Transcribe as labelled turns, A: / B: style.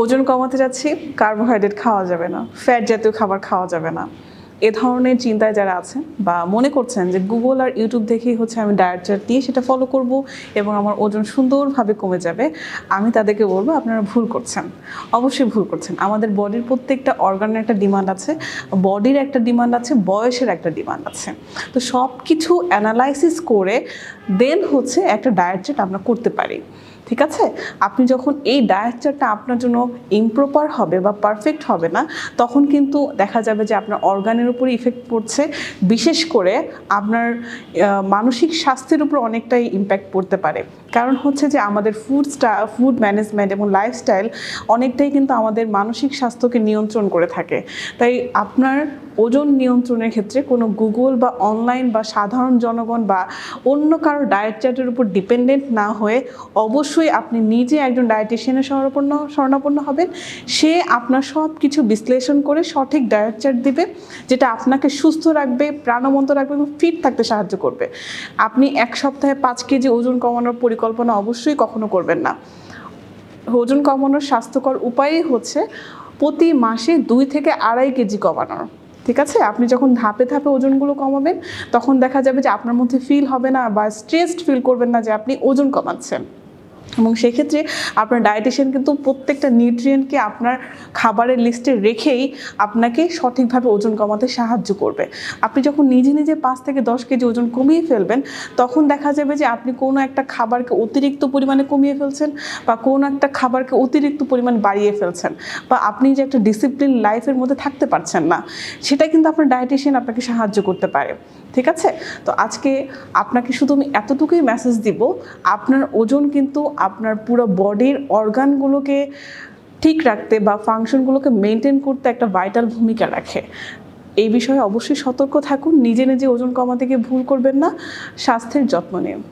A: ওজন কমাতে যাচ্ছি কার্বোহাইড্রেট খাওয়া যাবে না ফ্যাট জাতীয় খাবার খাওয়া যাবে না। এ ধরনের চিন্তায় যারা আছেন বা মনে করছেন যে গুগল আর ইউটিউব দেখেই হচ্ছে আমি ডায়েট চার্ট দিয়ে সেটা ফলো করব এবং আমার ওজন সুন্দরভাবে কমে যাবে, আমি তাদেরকে বলব আপনারা ভুল করছেন। অবশ্যই ভুল করছেন। আমাদের বডির প্রত্যেকটা অর্গানের একটা ডিমান্ড আছে বডির একটা ডিমান্ড আছে, বয়সের একটা ডিমান্ড আছে। তো সব কিছু অ্যানালাইসিস করে দেন হচ্ছে একটা ডায়েট চার্ট আমরা করতে পারি। ঠিক আছে? আপনি যখন এই ডায়েট চার্টটা আপনার জন্য ইমপ্রপার হবে বা পারফেক্ট হবে না, তখন কিন্তু দেখা যাবে যে আপনার অর্গানের উপরে ইফেক্ট পড়ছে। বিশেষ করে আপনার মানসিক স্বাস্থ্যের উপর অনেকটাই ইম্প্যাক্ট পড়তে পারে। কারণ হচ্ছে যে আমাদের ফুড ফুড ম্যানেজমেন্ট এবং লাইফস্টাইল অনেকটাই কিন্তু আমাদের মানসিক স্বাস্থ্যকে নিয়ন্ত্রণ করে থাকে। তাই আপনার ওজন নিয়ন্ত্রণের ক্ষেত্রে কোনো গুগল বা অনলাইন বা সাধারণ জনগণ বা অন্য কারও ডায়েট চার্টের উপর ডিপেন্ডেন্ট না হয়ে অবশ্যই আপনি নিজে একজন ডায়েটিশিয়ানের শরণাপন্ন শরণাপন্ন হবেন। সে আপনার সব কিছু বিশ্লেষণ করে সঠিক ডায়েট চার্ট দিবে, যেটা আপনাকে সুস্থ রাখবে, প্রাণবন্ত রাখবে এবং ফিট থাকতে সাহায্য করবে। আপনি এক সপ্তাহে পাঁচ কেজি ওজন কমানোর পরিকল্পনা অবশ্যই কখনো করবেন না। ওজন কমানোর স্বাস্থ্যকর উপায়ই হচ্ছে প্রতি মাসে দুই থেকে আড়াই কেজি কমানোর। ঠিক আছে? আপনি যখন ধাপে ধাপে ওজনগুলো কমাবেন, তখন দেখা যাবে যে আপনার মধ্যে ফিল হবে না বা স্ট্রেসড ফিল করবেন না যে আপনি ওজন কমাচ্ছেন। এবং সেক্ষেত্রে আপনার ডায়েটিশিয়ান কিন্তু প্রত্যেকটা নিউট্রিয়েন্টকে আপনার খাবারের লিস্টে রেখেই আপনাকে সঠিকভাবে ওজন কমাতে সাহায্য করবে। আপনি যখন নিজে নিজে পাঁচ থেকে দশ কেজি ওজন কমিয়ে ফেলবেন, তখন দেখা যাবে যে আপনি কোনো একটা খাবারকে অতিরিক্ত পরিমাণে কমিয়ে ফেলছেন বা কোনো একটা খাবারকে অতিরিক্ত পরিমাণ বাড়িয়ে ফেলছেন বা আপনি যে একটা ডিসিপ্লিন লাইফের মধ্যে থাকতে পারছেন না, সেটা কিন্তু আপনার ডায়েটিশিয়ান আপনাকে সাহায্য করতে পারে। ঠিক আছে? তো আজকে আপনাকে শুধু আমি এতটুকুই মেসেজ দিব, আপনার ওজন কিন্তু আপনার পুরো বডির অর্গানগুলোকে ঠিক রাখতে বা ফাংশনগুলোকে মেনটেন করতে একটা ভাইটাল ভূমিকা রাখে। এই বিষয়ে অবশ্যই সতর্ক থাকুন, নিজে নিজে ওজন কমাতে গিয়ে ভুল করবেন না, স্বাস্থ্যের যত্ন নিন।